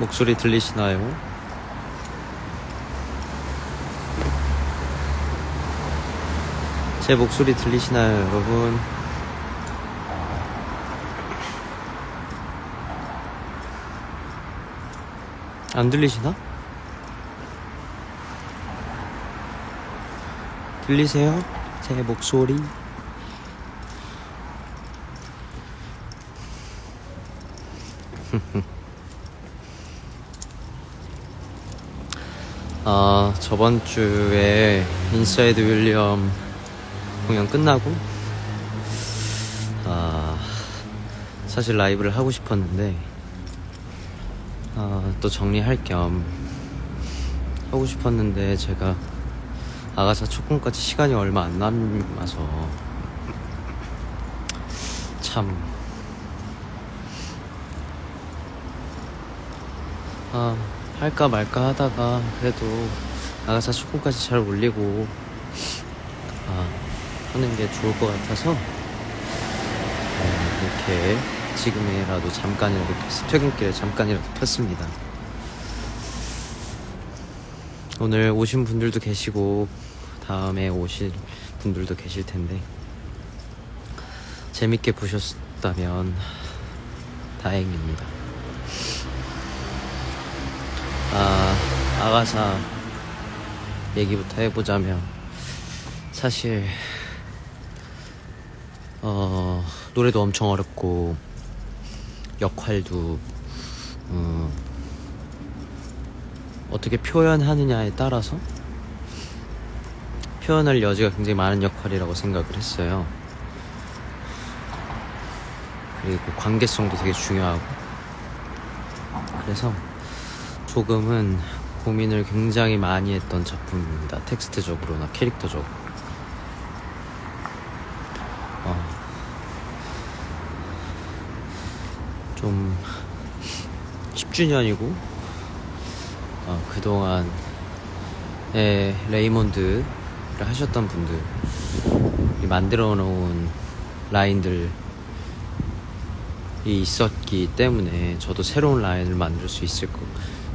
목소리 들리시나요? 제 목소리 들리시나요, 여러분? 안 들리시나? 들리세요? 제 목소리? 아, 저번 주에 인사이드 윌리엄 공연 끝나고, 아, 사실 라이브를 하고 싶었는데, 아, 또 정리할 겸 하고 싶었는데, 제가 아가사 초콘까지 시간이 얼마 안 남아서, 참, 아, 할까 말까 하다가 그래도 아가사 초코까지 잘 올리고 아, 하는 게 좋을 것 같아서 네, 이렇게 지금이라도 잠깐이라도 켰- 퇴근길에 잠깐이라도 켰습니다. 오늘 오신 분들도 계시고 다음에 오실 분들도 계실 텐데 재밌게 보셨다면 다행입니다. 아, 아가사 얘기부터 해보자면 사실 어, 노래도 엄청 어렵고 역할도 음, 어떻게 표현하느냐에 따라서 표현할 여지가 굉장히 많은 역할이라고 생각을 했어요. 그리고 관계성도 되게 중요하고 그래서 조금은 고민을 굉장히 많이 했던 작품입니다. 텍스트적으로나 캐릭터적으로. 어, 좀 10주년이고 어, 그동안 에 레이몬드를 하셨던 분들이 만들어 놓은 라인들이 있었기 때문에 저도 새로운 라인을 만들 수 있을 거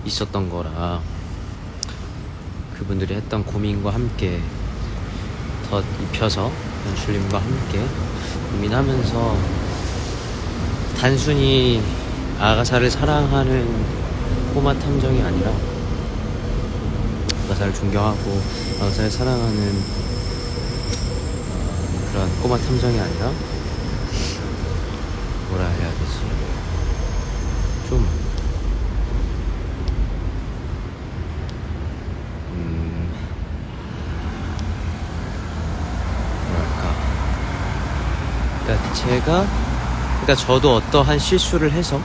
있었던 거라 그분들이 했던 고민과 함께 더 입혀서 연출님과 함께 고민하면서 단순히 아가사를 사랑하는 꼬마 탐정이 아니라 아가사를 존경하고 아가사를 사랑하는 어, 그런 꼬마 탐정이 아니라 뭐라 해야 되지? 좀 음, 뭐랄까. 그러니까 제가, 그러니까 저도 어떠한 실수를 해서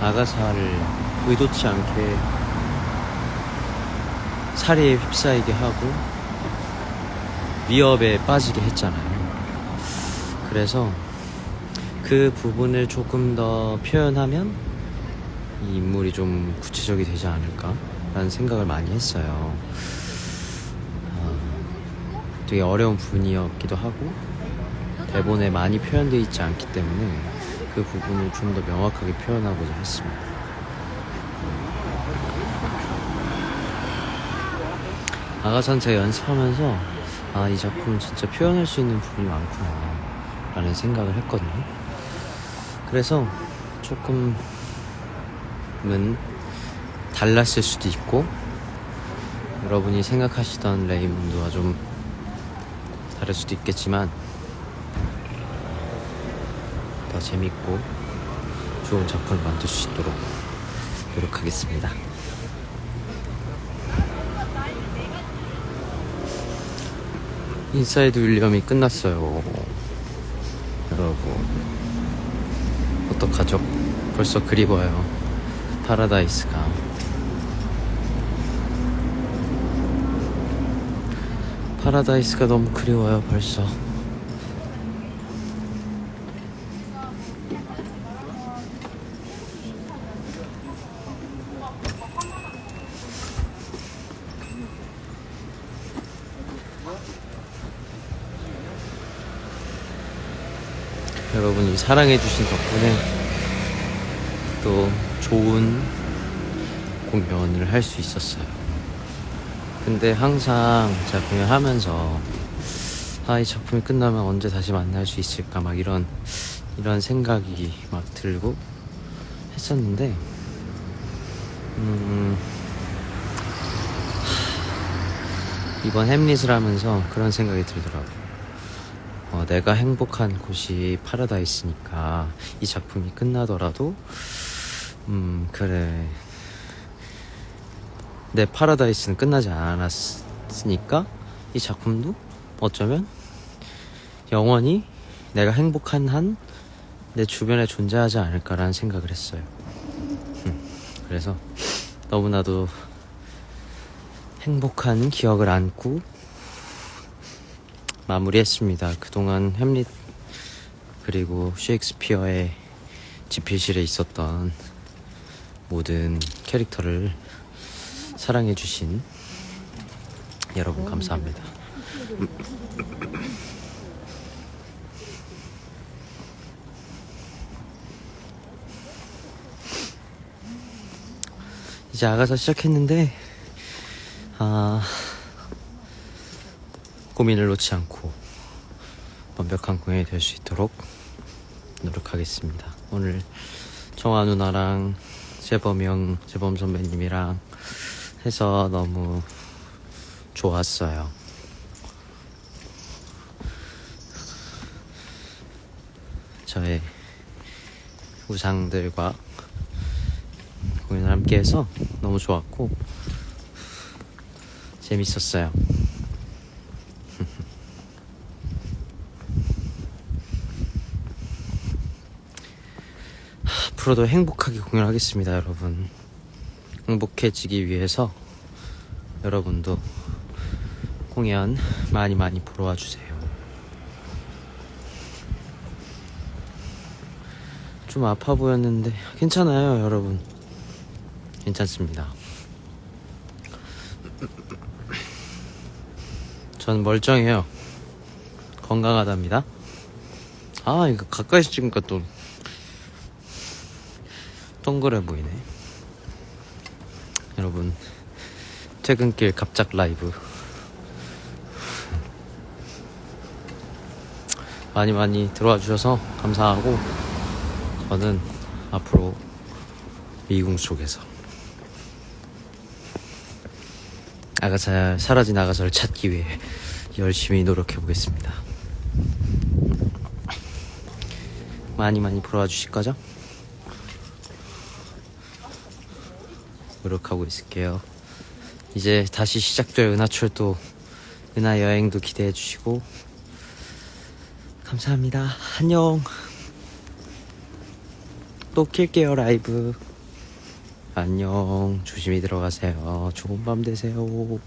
아가사를 의도치 않게 살해에 휩싸이게 하고 위협에 빠지게 했잖아요. 그래서 그 부분을 조금 더 표현하면 이 인물이 좀 구체적이 되지 않을까라는 생각을 많이 했어요. 어, 되게 어려운 부분이었기도 하고 대본에 많이 표현되어 있지 않기 때문에 그 부분을 좀 더 명확하게 표현하고자 했습니다. 아가산 제가 연습하면서 아 이 작품은 진짜 표현할 수 있는 부분이 많구나 라는 생각을 했거든요. 그래서 조금은 달랐을 수도 있고 여러분이 생각하시던 레이몬드와 좀 다를 수도 있겠지만 더 재밌고 좋은 작품을 만들 수 있도록 노력하겠습니다. 인사이드 윌리엄이 끝났어요. 여러분 어떡하죠? 벌써 그리워요. 파라다이스가. 파라다이스가 너무 그리워요, 벌써. 여러분이 사랑해주신 덕분에 또 좋은 공연을 할 수 있었어요. 근데 항상 제가 공연하면서 아, 이 작품이 끝나면 언제 다시 만날 수 있을까 막 이런 이런 생각이 막 들고 했었는데 음, 이번 햄릿을 하면서 그런 생각이 들더라고요. 어, 내가 행복한 곳이 파라다이스니까 이 작품이 끝나더라도 음 그래 내 파라다이스는 끝나지 않았으니까 이 작품도 어쩌면 영원히 내가 행복한 한 내 주변에 존재하지 않을까라는 생각을 했어요. 음, 그래서 너무나도 행복한 기억을 안고 마무리했습니다. 그동안 햄릿 그리고 셰익스피어의 집필실에 있었던 모든 캐릭터를 사랑해주신 여러분 감사합니다. 이제 아가서 시작했는데 아 고민을 놓지 않고 완벽한 공연이 될 수 있도록 노력하겠습니다. 오늘 정아 누나랑 재범이 형, 재범 선배님이랑 해서 너무 좋았어요. 저의 우상들과 공연을 함께 해서 너무 좋았고 재밌었어요. 앞으로도 행복하게 공연하겠습니다, 여러분. 행복해지기 위해서 여러분도 공연 많이 많이 보러 와주세요. 좀 아파 보였는데 괜찮아요, 여러분. 괜찮습니다. 전 멀쩡해요. 건강하답니다. 아, 이거 가까이서 찍으니까 또 동그래 보이네. 여러분, 퇴근길 갑작 라이브. 많이 많이 들어와 주셔서 감사하고, 저는 앞으로 미궁 속에서 아가사, 사라진 아가사를 찾기 위해 열심히 노력해 보겠습니다. 많이 많이 보러 와 주실 거죠? 노력하고 있을게요. 이제 다시 시작될 은하철도 은하 여행도 기대해 주시고 감사합니다. 안녕. 또 킬게요 라이브. 안녕. 조심히 들어가세요. 좋은 밤 되세요.